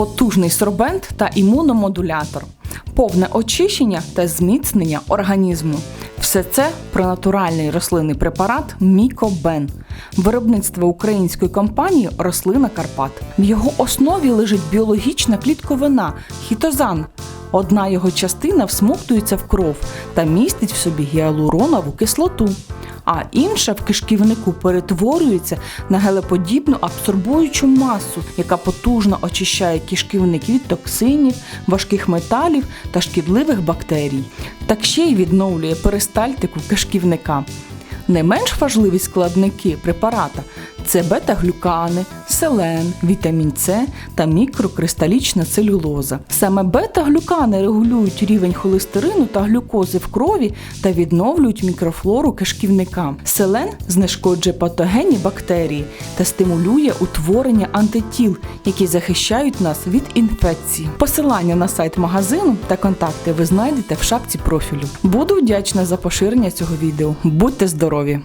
потужний сорбент та імуномодулятор, повне очищення та зміцнення організму. Все це про натуральний рослинний препарат Мікобен, виробництво української компанії Рослина Карпат. В його основі лежить біологічна клітковина хітозан. Одна його частина всмоктується в кров та містить в собі гіалуронову кислоту, а інша в кишківнику перетворюється на гелеподібну абсорбуючу масу, яка потужно очищає кишківник від токсинів, важких металів та шкідливих бактерій. Так ще й відновлює перистальтику кишківника. Не менш важливі складники препарата це бета-глюкани, селен, вітамін С та мікрокристалічна целюлоза. Саме бета-глюкани регулюють рівень холестерину та глюкози в крові та відновлюють мікрофлору кишківника. Селен знешкоджує патогенні бактерії та стимулює утворення антитіл, які захищають нас від інфекцій. Посилання на сайт магазину та контакти ви знайдете в шапці профілю. Буду вдячна за поширення цього відео. Будьте здорові!